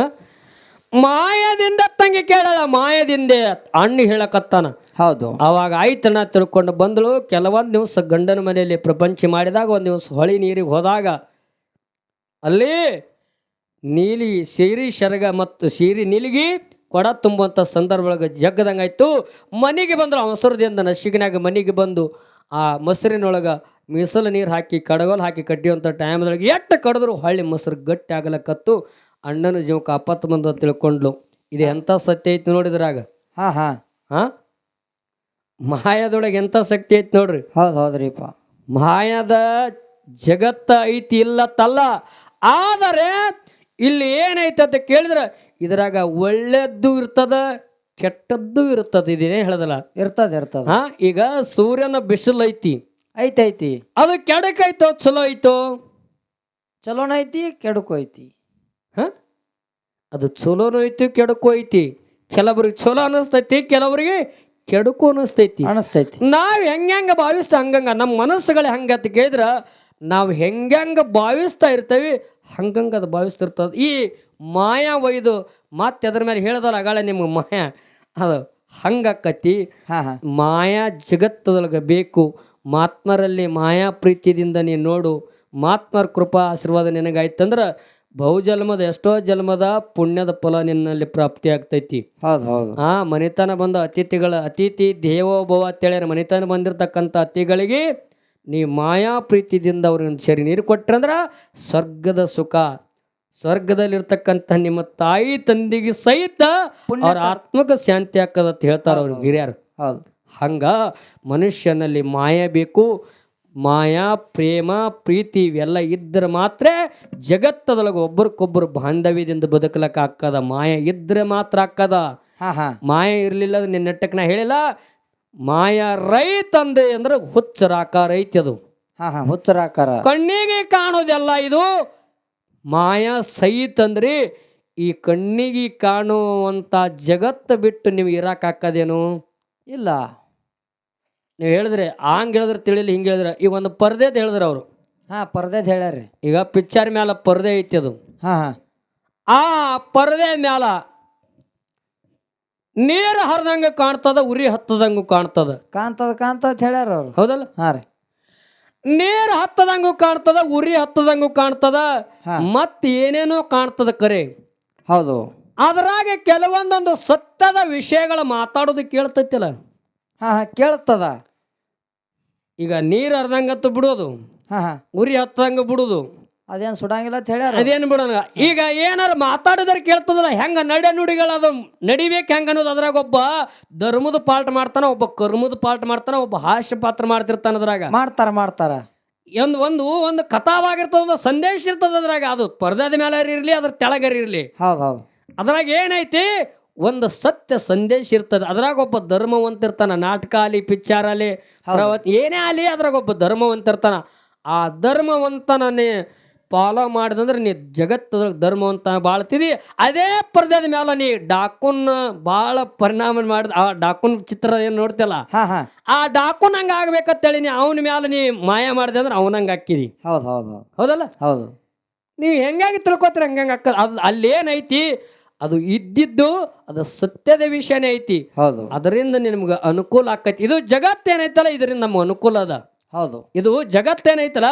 ಮಾಯದಿಂದ ತಂಗಿ ಕೇಳಲ್ಲ ಮಾಯದಿಂದ ಅಣ್ಣ ಹೇಳಕತ್ತಾನ. ಹೌದು. ಅವಾಗ ಆಯ್ತಣ್ಣ ತಿಳ್ಕೊಂಡು ಬಂದಳು ಕೆಲವೊಂದು ದಿವಸ ಗಂಡನ ಮನೆಯಲ್ಲಿ ಪ್ರಪಂಚ ಮಾಡಿದಾಗ ಒಂದು ದಿವಸ ಹೊಳಿ ನೀರಿಗೆ ಹೋದಾಗ ಅಲ್ಲಿ ನೀಲಿ ಸೀರಿ ಶರಗ ಮತ್ತು ಸೀರಿ ನಿಲಿಗಿ ಕೊಡ ತುಂಬುವಂಥ ಸಂದರ್ಭದೊಳಗೆ ಜಗ್ಗದಂಗಾಯ್ತು ಮನೆಗೆ ಬಂದ್ರು ಅವಸರದಿಂದ ನಶಿಗಿನಾಗ ಮನೆಗೆ ಬಂದು ಆ ಮೊಸರಿನೊಳಗೆ ಮೀಸಲು ನೀರು ಹಾಕಿ ಕಡಗೋಲು ಹಾಕಿ ಕಟ್ಟಿಯುವಂಥ ಟೈಮ್ದೊಳಗೆ ಎಷ್ಟು ಕಡಿದ್ರು ಹೊಳ್ಳಿ ಮೊಸರು ಗಟ್ಟಿ ಆಗಲಕ್ಕತ್ತು ಅಣ್ಣನ ಜೀವಕ್ಕೆ ಆಪತ್ತು ಬಂದು ಅಂತ ತಿಳ್ಕೊಂಡ್ಲು. ಇದು ಎಂಥ ಸತ್ಯ ಐತಿ ನೋಡಿದ್ರಾಗ ಹಾ ಹಾ. ಹಾಂ? ಮಾಯದೊಳಗೆ ಎಂಥ ಶಕ್ತಿ ಐತಿ ನೋಡ್ರಿ? ಹೌದು ಹೌದ್ರಿಪ್ಪ. ಮಾಯದ ಜಗತ್ತ ಐತಿ ಇಲ್ಲತ್ತಲ್ಲ ಆದರೆ ಇಲ್ಲಿ ಏನೈತೆ ಅಂತ ಕೇಳಿದ್ರೆ ಇದ್ರಾಗ ಒಳ್ಳೆದ್ದು ಇರ್ತದ ಕೆಟ್ಟದ್ದು ಇರ್ತದ ಇದೇನೇ ಹೇಳದಲ್ಲ? ಇರ್ತದ ಇರ್ತದ. ಹಾ ಈಗ ಸೂರ್ಯನ ಬಿಸಿಲು ಐತಿ. ಐತೈತಿ. ಐತಿ ಅದು ಕೆಡಕೈತೋ ಚಲೋ ಐತೋ? ಚಲೋನ ಐತಿ ಕೆಡುಕು ಐತಿ ಹಾ? ಅದು ಚಲೋನು ಐತಿ ಕೆಡಕು ಐತಿ. ಕೆಲವ್ರಿಗೆ ಚಲೋ ಅನಿಸ್ತೈತಿ ಕೆಲವರಿಗೆ ಕೆಡಕು ಅನಿಸ್ತೈತಿ. ಅನಿಸ್ತೈತಿ. ನಾವ್ ಹೆಂಗೆ ಭಾವಿಸ್ತಾ ಹಂಗಂಗ ನಮ್ಮ ಮನಸ್ಸುಗಳು ಹಂಗ ಅಂತ ಕೇಳಿದ್ರ ನಾವು ಹೆಂಗ ಭಾವಿಸ್ತಾ ಇರ್ತೇವಿ ಹಂಗಂಗ ಅದು ಭಾವಿಸ್ತಿರ್ತದ. ಈ ಮಾಯಾ ಒಯ್ದು ಮತ್ತೆ ಅದ್ರ ಮೇಲೆ ಹೇಳದಲ್ಲ ಅಗಾಳ ನಿಮ್ಗೆ ಮಾಯಾ? ಅದು ಹಂಗಕ್ಕತಿ ಹಾ ಹಾ. ಮಾಯಾ ಜಗತ್ತದೊಳಗೆ ಬೇಕು. ಮಾತ್ಮರಲ್ಲಿ ಮಾಯಾ ಪ್ರೀತಿಯಿಂದ ನೀನು ನೋಡು. ಮಾತ್ಮರ ಕೃಪಾ ಆಶೀರ್ವಾದ ನಿನಗಾಯ್ತಂದ್ರ ಬಹುಜನ್ಮದ ಎಷ್ಟೋ ಜನ್ಮದ ಪುಣ್ಯದ ಫಲ ನಿನ್ನಲ್ಲಿ ಪ್ರಾಪ್ತಿ ಆಗ್ತೈತಿ ಹೌದು ಹೌದು. ಆ ಮನೆತನ ಬಂದ ಅತಿಥಿಗಳ ಅತಿಥಿ ದೇವೋಭವ ಅಂತೇಳ್ಯಾರ ಮನೆತನ ಬಂದಿರತಕ್ಕಂಥ ಅತಿಥಿಗಳಿಗೆ ನೀ ಮಾಯಾ ಪ್ರೀತಿದಿಂದ ಅವ್ರಿಗೆ ಸರಿ ನೀರು ಕೊಟ್ರಂದ್ರ ಸ್ವರ್ಗದ ಸುಖ. ಸ್ವರ್ಗದಲ್ಲಿರ್ತಕ್ಕಂಥ ನಿಮ್ಮ ತಾಯಿ ತಂದಿಗೆ ಸಹಿತ ಅವ್ರ ಆತ್ಮಕ ಶಾಂತಿ ಅಂತ ಹೇಳ್ತಾರ ಅವ್ರ ಹಿರಿಯರು. ಹೌದು. ಹಂಗ ಮನುಷ್ಯನಲ್ಲಿ ಮಾಯ ಬೇಕು ಮಾಯಾ ಪ್ರೇಮ ಪ್ರೀತಿ ಇವೆಲ್ಲ ಇದ್ರೆ ಮಾತ್ರ ಜಗತ್ತದೊಳಗೆ ಒಬ್ಬರಿಗೊಬ್ಬರು ಬಾಂಧವ್ಯದಿಂದ ಬದುಕಲಕ್ಕ ಆಕ್ಕದ ಮಾಯ ಇದ್ರೆ ಮಾತ್ರ ಆಕ್ಕದ ಹಾ ಹಾ. ಮಾಯ ಇರಲಿಲ್ಲ ನಿನ್ನ ನೆಟ್ಟಕ್ಕೆ ನಾ ಹೇಳಿಲ್ಲ. ಮಾಯ ರೈತಂದೆ ಅಂದ್ರೆ ಹುಚ್ಚರಾಕ ರೈತ ಅದು. ಹಾ ಹಾ ಹುಚ್ಚರ ಆಕಾರ. ಕಣ್ಣಿಗೆ ಕಾಣೋದೆಲ್ಲ ಇದು. ಮಾಯ ಸಹಿತ ಅಂದ್ರಿ ಈ ಕಣ್ಣಿಗೆ ಕಾಣುವಂತ ಜಗತ್ತು ಬಿಟ್ಟು ನೀವು ಇರಾಕಾಕದೇನು ಇಲ್ಲ. ನೀವು ಹೇಳಿದ್ರೆ ಹಂಗೆ ಹೇಳಿದ್ರೆ ತಿಳಿಲಿ ಹಿಂಗೆ ಹೇಳಿದ್ರೆ ಈ ಒಂದು ಪರ್ದೆದ್ ಹೇಳಿದ್ರು ಅವರು. ಹಾ ಅಂತ ಹೇಳ್ಯಾರಿ ಈಗ ಪಿಕ್ಚರ್ ಮೇಲೆ ಪರ್ದೆ ಐತಿ ಅದು. ಹಾ ಹಾ. ಆ ಪರದೆ ಮ್ಯಾಲ ನೀರು ಹರಿದಂಗ ಕಾಣ್ತದ ಉರಿ ಹತ್ತದಂಗೂ ಕಾಣ್ತದ. ಕಾಂತದ ಕಾಣ್ತದ ಅಂತ ಹೇಳ್ಯಾರ ಅವ್ರು. ಹೌದಲ್ಲ? ಹಾ ರೀ. ನೀರು ಹತ್ತದಂಗೂ ಕಾಣ್ತದ ಉರಿ ಹತ್ತದಂಗೂ ಕಾಣ್ತದ ಹಾ. ಮತ್ ಏನೇನೋ ಕಾಣ್ತದ ಕರೆ. ಹೌದು. ಅದ್ರಾಗೆ ಕೆಲವೊಂದೊಂದು ಸತ್ಯದ ವಿಷಯಗಳ ಮಾತಾಡೋದು ಕೇಳ್ತೈತಿಲ್ಲ. ಹಾ ಹಾಂ ಕೇಳ್ತದ. ಈಗ ನೀರು ಹರಿದಂಗತ್ತು ಬಿಡೋದು ಹಾ ಹಾಂ. ಉರಿ ಹತ್ತದಂಗ ಬಿಡುದು. ಅದೇನು ಸುಡಂಗಿಲ್ಲ ಅಂತ ಹೇಳ್ಯಾರ ಅದೇನು ಬಿಡೋಣ. ಈಗ ಏನಾರು ಮಾತಾಡಿದ್ರೆ ಕೇಳ್ತದಲ್ಲ ಹೆಂಗ ನಡೆ ನುಡಿಗಳದು ನಡಿಬೇಕು ಹೆಂಗ ಅನ್ನೋದು ಅದ್ರಾಗ ಒಬ್ಬ ಧರ್ಮದ ಪಾಲ್ಟ್ ಮಾಡ್ತಾನ ಒಬ್ಬ ಕರ್ಮದ ಪಾಲ್ಟ್ ಮಾಡ್ತಾನ ಒಬ್ಬ ಹಾಸ್ಯ ಪಾತ್ರ ಮಾಡ್ತಿರ್ತಾನ ಅದ್ರಾಗ. ಮಾಡ್ತಾರ ಮಾಡ್ತಾರ. ಒಂದು ಒಂದು ಒಂದು ಕಥಾವಾಗಿರ್ತದ ಒಂದು ಸಂದೇಶ ಇರ್ತದ ಅದ್ರಾಗ. ಅದು ಪರ್ದಾದ ಮೇಲೆ ಇರಲಿ ಅದ್ರ ತೆಳಗರಿರ್ಲಿ ಹೌದು ಹೌದು. ಅದ್ರಾಗ ಏನೈತಿ ಒಂದು ಸತ್ಯ ಸಂದೇಶ ಇರ್ತದೆ. ಅದ್ರಾಗ ಒಬ್ಬ ಧರ್ಮವಂತ ಇರ್ತಾನ ನಾಟಕ ಆಲಿ ಪಿಕ್ಚರ್ ಆಗಲಿ ಏನೇ ಆಲಿ ಅದ್ರಾಗ ಒಬ್ಬ ಧರ್ಮವಂತ ಇರ್ತಾನ ಆ ಧರ್ಮವಂತನೇ ಫಾಲೋ ಮಾಡಿದಂದ್ರೆ ನೀ ಜಗತ್ತದಾಗ ಧರ್ಮವಂತ ಬಾಳ್ತಿದಿ ಅದೇ ಪರದದ ಮೇಲೆ ನೀ ಡಾಕುನ್ ಭಾಳ ಪರಿಣಾಮ ಮಾಡಿದ ಆ ಡಾಕುನ್ ಚಿತ್ರ ಏನು ನೋಡ್ತಿಲ್ಲ ಹಾ ಹಾ. ಆ ಡಾಕುನ್ ಹಂಗೆ ಆಗ್ಬೇಕಂತೇಳಿ ನೀ ಅವನ ಮೇಲೆ ನೀ ಮಾಯ ಮಾಡಿದೆ ಅಂದ್ರೆ ಅವನಂಗೆ ಹಾಕಿದಿ. ಹೌದು ಹೌದು ಹೌದು. ಹೌದಲ್ಲ? ಹೌದು. ನೀವು ಹೆಂಗಾಗಿ ತಿಳ್ಕೊತೀರ ಹಂಗಂಗೆ ಅಕ್ಕ ಅದು ಅಲ್ಲೇನೈತಿ? ಅದು ಇದ್ದಿದ್ದು ಅದು ಸತ್ಯದ ವಿಷಯನೇ ಐತಿ. ಹೌದು. ಅದರಿಂದ ನಿಮ್ಗೆ ಅನುಕೂಲ ಆಕೈತಿ. ಇದು ಜಗತ್ತೇನೈತಲ್ಲ ಇದರಿಂದ ನಮ್ಗೆ ಅನುಕೂಲ ಅದ. ಹೌದು. ಇದು ಜಗತ್ತೇನೈತಲ್ಲ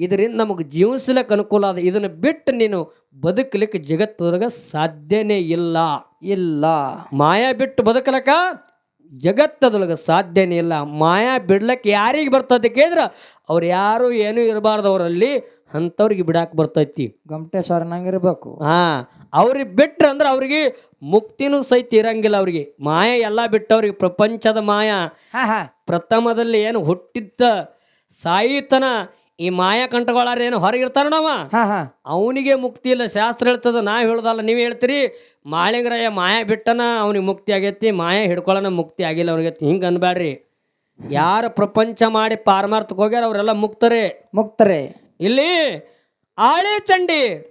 ಇದರಿಂದ ನಮಗೆ ಜೀವಿಸ್ಲಿಕ್ಕೆ ಅನುಕೂಲ ಅದ. ಇದನ್ನು ಬಿಟ್ಟು ನೀನು ಬದುಕಲಿಕ್ಕೆ ಜಗತ್ತದಾಗ ಸಾಧ್ಯನೇ ಇಲ್ಲ. ಇಲ್ಲ. ಮಾಯಾ ಬಿಟ್ಟು ಬದುಕಲಕ್ಕ ಜಗತ್ತದೊಳಗೆ ಸಾಧ್ಯನೇ ಇಲ್ಲ. ಮಾಯಾ ಬಿಡ್ಲಕ್ಕೆ ಯಾರಿಗೆ ಬರ್ತದೆ ಕೇಳಿದ್ರ? ಅವ್ರು ಯಾರು ಏನೂ ಇರಬಾರ್ದು ಅವರಲ್ಲಿ. ಅಂಥವ್ರಿಗೆ ಬಿಡಾಕ್ ಬರ್ತೈತಿ. ಗಮಟೇಶ್ವರನಂಗಿರ್ಬೇಕು ಹಾ ಅವ್ರಿಗೆ ಬಿಟ್ರ ಅಂದ್ರೆ ಅವ್ರಿಗೆ ಮುಕ್ತಿನೂ ಸಹಿತ ಇರಂಗಿಲ್ಲ ಅವ್ರಿಗೆ. ಮಾಯ ಎಲ್ಲ ಬಿಟ್ಟವ್ರಿಗೆ ಪ್ರಪಂಚದ ಮಾಯ. ಪ್ರಥಮದಲ್ಲಿ ಏನು ಹುಟ್ಟಿದ್ದ ಸಾಯಿತನ ಈ ಮಾಯ ಕಂಠಗಳಾರ ಏನು ಹೊರಗಿರ್ತಾರ ನಾವ ಅವನಿಗೆ ಮುಕ್ತಿ ಇಲ್ಲ. ಶಾಸ್ತ್ರ ಹೇಳ್ತದ ನಾ ಹೇಳ್ದಲ್ಲ ನೀವು ಹೇಳ್ತೀರಿ ಮಾಳಿಂಗರಾಯ ಮಾಯ ಬಿಟ್ಟನ ಅವನಿಗೆ ಮುಕ್ತಿ ಆಗೈತಿ ಮಾಯ ಹಿಡ್ಕೊಳ್ಳೋಣ ಮುಕ್ತಿ ಆಗಿಲ್ಲ ಅವ್ರಿಗೆ ಹಿಂಗೆ ಅನ್ಬೇಡ್ರಿ ಯಾರು ಪ್ರಪಂಚ ಮಾಡಿ ಪಾರಮಾರ್ಥಕ್ಕೆ ಹೋಗ್ಯಾರ ಅವರೆಲ್ಲ ಮುಕ್ತರೇ. ಮುಕ್ತರೆ. ಇಲ್ಲಿ ಆಳಿ ಚಂಡಿ.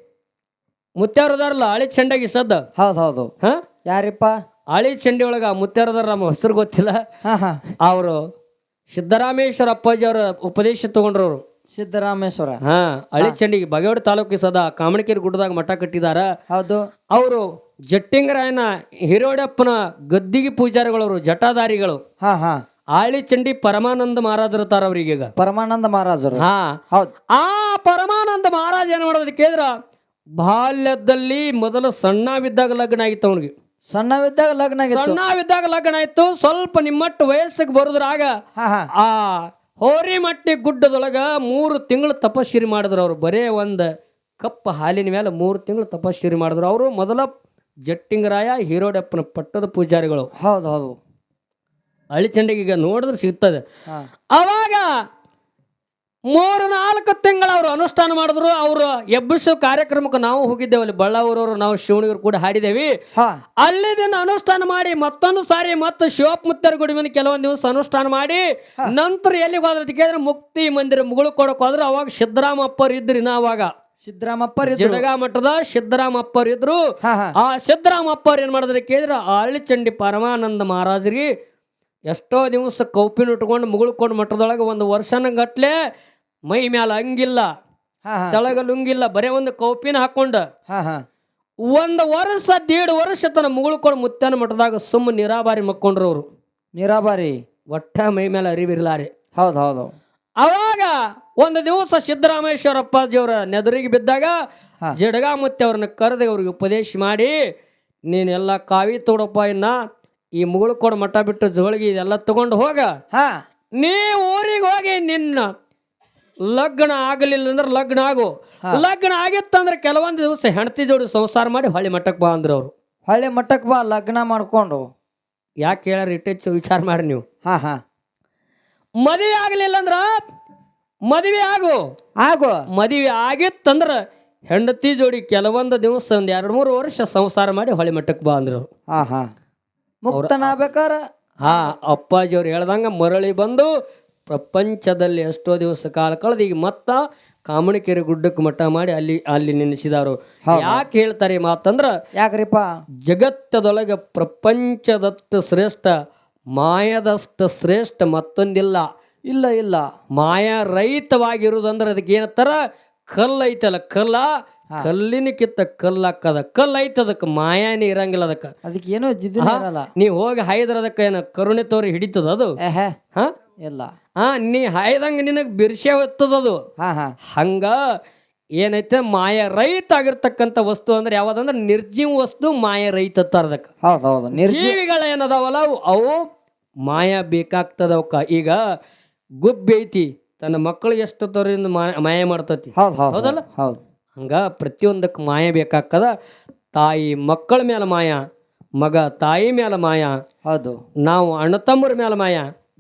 ಮುತ್ಯಾರದಾರಲ್ಲ ಆಳಿ ಚಂಡಾಗಿ ಸದ್ದ. ಹೌದು ಹೌದು. ಹಾ? ಯಾರಿಪ್ಪ? ಆಳಿ ಚಂಡಿ ಒಳಗ ಮುತ್ಯಾರದಾರ ನಮ್ಮ ಹೆಸರು ಗೊತ್ತಿಲ್ಲ. ಹಾ ಹಾ. ಅವರು ಸಿದ್ದರಾಮೇಶ್ವರ ಅಪ್ಪಾಜಿ ಅವರ ಉಪದೇಶ ತಗೊಂಡ್ರು ಅವರು. ಸಿದ್ದರಾಮೇಶ್ವರ. ಹಾ ಹಳಿ ಚಂಡಿಗೆ ಬಗೆವಾಡಿ ತಾಲೂಕಿಗೆ ಸದಾ ಕಾಮಣಕೇರಿ ಗುಡ್ಡದಾಗ ಮಠ ಕಟ್ಟಿದಾರ. ಹೌದು. ಅವರು ಜಟ್ಟಿಂಗರಾಯನ ಹಿರೋಡಪ್ಪನ ಗದ್ದಿಗೆ ಪೂಜಾರಿಗಳವರು ಜಟಾಧಾರಿಗಳು ಹಾ ಹಾ. ಆಳಿ ಚಂಡಿ ಪರಮಾನಂದ ಮಹಾರಾಜರು ಅವ್ರಿಗೆ ಅವ್ರಿಗೀಗ ಪರಮಾನಂದ ಮಹಾರಾಜರು. ಹಾ. ಹೌದು. ಆ ಪರಮಾನಂದ ಮಹಾರಾಜ ಏನ್ ಮಾಡೋದು ಕೇಳಿದ್ರ? ಬಾಲ್ಯದಲ್ಲಿ ಮೊದಲು ಸಣ್ಣವಿದ್ದಾಗ ಲಗ್ನ ಆಗಿತ್ತು ಅವನಿಗೆ. ಸಣ್ಣವಿದ್ದಾಗ ಲಗ್ನ ಆಗಿತ್ತು. ಸಣ್ಣವಿದ್ದಾಗ ಲಗ್ನ ಆಯ್ತು ಸ್ವಲ್ಪ ನಿಮ್ಮಟ್ಟು ವಯಸ್ಸಿಗೆ ಬರುದ್ರಾಗ ಹಾ ಆ ಆ ಹೋರಿಮಟ್ಟಿ ಗುಡ್ಡದೊಳಗ ಮೂರು ತಿಂಗಳು ತಪಶ್ಚರಿ ಮಾಡಿದ್ರು ಅವ್ರು. ಬರೇ ಒಂದು ಕಪ್ಪ ಹಾಲಿನ ಮೇಲೆ ಮೂರು ತಿಂಗಳು ತಪಶ್ಚರಿ ಮಾಡಿದ್ರು. ಅವರು ಮೊದಲ ಜಟ್ಟಿಂಗರಾಯ ಹೀರೋಡಪ್ಪನ ಪಟ್ಟದ ಪೂಜಾರಿಗಳು. ಹೌದು ಹೌದು. ಅಳಿಚಂಡಿಗೆ ಈಗ ನೋಡಿದ್ರೆ ಸಿಗ್ತದೆ. ಅವಾಗ ಮೂರು ನಾಲ್ಕು ತಿಂಗಳು ಅವರು ಅನುಷ್ಠಾನ ಮಾಡಿದ್ರು ಅವರು ಎಬ್ಬಿಸೋ ಕಾರ್ಯಕ್ರಮಕ್ಕೆ ನಾವು ಹೋಗಿದ್ದೇವೆ. ಅಲ್ಲಿ ಬಳ್ಳಾವೂರವರು ನಾವು ಶಿವಣಿಗರು ಕೂಡ ಹಾಡಿದ್ದೇವೆ. ಅಲ್ಲಿ ದಿನ ಅನುಷ್ಠಾನ ಮಾಡಿ ಮತ್ತೊಂದು ಸಾರಿ ಮತ್ತೆ ಶಿವಪ್ಪ ಮುತ್ತರ ಗುಡಿ ಮೇಲೆ ಕೆಲವೊಂದು ದಿವಸ ಅನುಷ್ಠಾನ ಮಾಡಿ ನಂತರ ಎಲ್ಲಿಗೆ ಹೋದ್ರೆ ಕೇಳಿದ್ರೆ ಮುಕ್ತಿ ಮಂದಿರ ಮುಗುಳು ಕೊಡಕ್ಕೆ ಹೋದ್ರೆ. ಅವಾಗ ಸಿದ್ದರಾಮಪ್ಪರ್ ಇದ್ರಿ ನಾ ಅವಾಗ ಸಿದ್ದರಾಮಪ್ಪರ್ ಜಿಡಗಾ ಮಠದ ಸಿದ್ದರಾಮಪ್ಪರ್ ಇದ್ರು. ಆ ಸಿದ್ದರಾಮಪ್ಪರ್ ಏನ್ ಮಾಡಿದ್ರೆ ಕೇಳಿದ್ರೆ ಆಳಿಚಂಡಿ ಪರಮಾನಂದ ಮಹಾರಾಜರಿಗೆ ಎಷ್ಟೋ ದಿವಸ ಕೌಪಿನ ಉಟ್ಕೊಂಡು ಮುಗುಳ್ಕೊಂಡು ಮಠದೊಳಗೆ ಒಂದು ವರ್ಷನ ಗಟ್ಲೆ ಮೈ ಮ್ಯಾಲ ಹಂಗಿಲ್ಲ ತಳಗ ಲುಂಗಿಲ್ಲ ಬರೇ ಒಂದು ಕೌಪಿನ ಹಾಕೊಂಡ ಒಂದು ವರ್ಷ ದೇಡ್ ವರ್ಷ ತನ ಮುಗುಳ್ಕೊಂಡು ಮುತ್ತನ ಮಠದಾಗ ಸುಮ್ಮ ನೀರಾಬಾರಿ ಮಕ್ಕೊಂಡ್ರು ಅವರು ನೀರಾಬಾರಿ ಒಟ್ಟ ಮೈ ಮೇಲೆ ಅರಿವಿರ್ಲಾರಿ. ಹೌದು ಹೌದು ಅವಾಗ ಒಂದು ದಿವಸ ಸಿದ್ದರಾಮೇಶ್ವರ ಅಪ್ಪಾಜಿಯವರ ನೆದರಿಗೆ ಬಿದ್ದಾಗ ಜಡಗ ಜಡಗಾಮುತ್ತಿ ಅವ್ರನ್ನ ಕರೆದು ಅವ್ರಿಗೆ ಉಪದೇಶ ಮಾಡಿ ನೀನೆಲ್ಲ ಕಾವಿ ತೋಡಪ್ಪ ಇನ್ನ ಈ ಮುಗುಳ್ಕೊಡ ಮಠ ಬಿಟ್ಟು ಜೋಳಿಗೆ ಇದೆಲ್ಲ ತಗೊಂಡು ಹೋಗ. ಹಾ. ನೀ ಊರಿಗೆ ಹೋಗಿ ನಿನ್ನ ಲಗ್ನ ಆಗಲಿಲ್ಲ ಅಂದ್ರೆ ಲಗ್ನ ಆಗು. ಲಗ್ನ ಆಗಿತ್ತಂದ್ರೆ ಕೆಲವೊಂದು ದಿವಸ ಹೆಂಡತಿ ಜೋಡಿ ಸಂಸಾರ ಮಾಡಿ ಹೊಳ್ಳಿ ಮಠಕ್ಕೆ ಬಾ ಅಂದ್ರೆ ಅವರು. ಹಳ್ಳಿ ಮಠಕ್ ಬಾ ಲಗ್ನ ಮಾಡ್ಕೊಂಡು. ಯಾಕೆ ಹೇಳಾರ ಇಟ್ಟಿಚ್ಚು ವಿಚಾರ ಮಾಡಿ ನೀವು. ಹಾ ಹಾ. ಮದುವೆ ಆಗಲಿಲ್ಲ ಅಂದ್ರ ಮದುವೆ ಆಗು. ಆಗು. ಮದುವೆ ಆಗಿತ್ತಂದ್ರ ಹೆಂಡತಿ ಜೋಡಿ ಕೆಲವೊಂದು ದಿವಸ ಒಂದ್ ಎರಡು ಮೂರು ವರ್ಷ ಸಂಸಾರ ಮಾಡಿ ಹೊಳೆ ಮಟ್ಟಕ್ಕೆ ಬಾ ಅಂದ್ರು. ಹಾ ಹಾ. ಮುಕ್ತನಾಗ್ಬೇಕಾರ ಹಾ ಅಪ್ಪಾಜಿ ಅವ್ರು ಹೇಳ್ದಂಗ ಮರಳಿ ಬಂದು ಪ್ರಪಂಚದಲ್ಲಿ ಎಷ್ಟೋ ದಿವಸ ಕಾಲ ಕಳೆದು ಈಗ ಮತ್ತ ಕಾಮಣಿಕೆರೆ ಗುಡ್ಡಕ್ಕೆ ಮಠ ಮಾಡಿ ಅಲ್ಲಿ ಅಲ್ಲಿ ನೆನೆಸಿದಾರು. ಯಾಕೆ ಹೇಳ್ತಾರೆ ಮಾತಂದ್ರ ಯಾಕ್ರಿಪ್ಪ? ಜಗತ್ತದೊಳಗೆ ಪ್ರಪಂಚದತ್ತ ಶ್ರೇಷ್ಠ ಮಾಯದಷ್ಟು ಶ್ರೇಷ್ಠ ಮತ್ತೊಂದಿಲ್ಲ. ಇಲ್ಲ ಇಲ್ಲ. ಮಾಯಾರಹಿತವಾಗಿರುವುದಂದ್ರೆ ಅದಕ್ಕೆ ಏನತ್ತಾರ? ಕಲ್ಲು ಐತಲ್ಲ ಕಲ್ಲ. ಕಲ್ಲಿನ ಕಿತ್ತ ಕಲ್ಲು ಹಾಕದ ಕಲ್ಲು ಐತೆ ಅದಕ್ಕೆ ಮಾಯಾನಿ ಇರಂಗಿಲ್ಲ ಅದಕ್ಕೆ. ಅದಕ್ಕೆ ಏನೋ ಜಿದ್ದಿನ ಇರಲ್ಲ. ನೀ ಹೋಗಿ ಹಾಯ್ದ್ರ ಅದಕ್ಕೆ ಏನ ಕರುಣೆ ತೋರಿ ಹಿಡಿತದ ಅದು? ಹಾ? ಇಲ್ಲ. ಹಾ ನೀ ಹಾಯ್ದಂಗ ನಿನಗೆ ಬಿರ್ಸೆ ಹೊತ್ತದ ಅದು. ಹಾ ಹಾ. ಹಂಗ ಏನೈತೆ ಮಾಯ ರೈತ ಆಗಿರ್ತಕ್ಕಂಥ ವಸ್ತು ಅಂದ್ರೆ ಯಾವ್ದಂದ್ರೆ ನಿರ್ಜೀವ ವಸ್ತು ಮಾಯ ರೈತ ಅದಕ್ಕೆ. ನಿರ್ಜೀವಿಗಳ ಏನದಾವಲ್ಲ ಅವು- ಅವು ಮಾಯ ಬೇಕಾಗ್ತದ ಅವಕ್ಕ ಈಗ ಗುಬ್ಬಿ ಐತಿ ತನ್ನ ಮಕ್ಕಳು ಎಷ್ಟು ತೋರಿಂದ ಮಾಯ ಮಾಡ್ತತಿ? ಹೌದು ಹೌದು ಹೌದಲ್ಲ? ಹೌದು. ಹಂಗ ಪ್ರತಿಯೊಂದಕ್ಕೆ ಮಾಯ ಬೇಕಾಗ್ತದ. ತಾಯಿ ಮಕ್ಕಳ ಮೇಲೆ ಮಾಯ ಮಗ ತಾಯಿ ಮೇಲೆ ಮಾಯ ಹೌದು. ನಾವು ಅಣ್ಣ ತಮ್ಮರ ಮೇಲೆ ಮಾಯ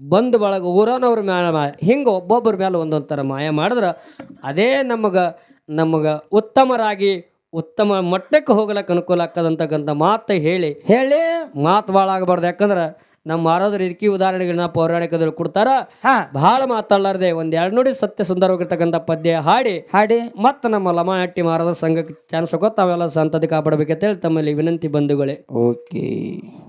ಬಂಧು ಬಳಗ ಊರನವ್ರ ಮೇಲೆ ಮಾಯ ಹಿಂಗೆ ಒಬ್ಬೊಬ್ಬರ ಮೇಲೆ ಒಂದೊಂದು ಥರ ಮಾಯ ಮಾಡಿದ್ರೆ ಅದೇ ನಮಗೆ ನಮಗೆ ಉತ್ತಮರಾಗಿ ಉತ್ತಮ ಮಟ್ಟಕ್ಕೆ ಹೋಗ್ಲಕ್ಕೆ ಅನುಕೂಲ ಆಗ್ತದಂತಕ್ಕಂಥ ಮಾತು ಹೇಳಿ ಹೇಳಿ. ಮಾತು ಭಾಳ ಆಗಬಾರ್ದು ಯಾಕಂದ್ರೆ ನಮ್ಮ ಮಾರೋದ್ರ ಇದಕ್ಕೆ ಉದಾಹರಣೆಗಳನ್ನ ಪೌರಾಣಿಕದಲ್ಲಿ ಕೊಡ್ತಾರ. ಬಹಳ ಮಾತಾಡಲಾರ್ದೆ ಒಂದ್ ಎರಡು ನೋಡಿ ಸತ್ಯ ಸುಂದರವಾಗಿರ್ತಕ್ಕಂಥ ಪದ್ಯ ಹಾಡಿ. ಹಾಡಿ. ಮತ್ತೆ ನಮ್ಮ ಲಮಾಹಟ್ಟಿ ಮಹಾರಾಜ ಸಂಘಕ್ಕೆ ಚಾನ್ಸ್ ತಾವೆಲ್ಲ ಸಂತತಿ ಕಾಪಾಡಬೇಕಂತ ಹೇಳಿ ತಮ್ಮಲ್ಲಿ ವಿನಂತಿ ಬಂಧುಗಳೇ. ಓಕೆ.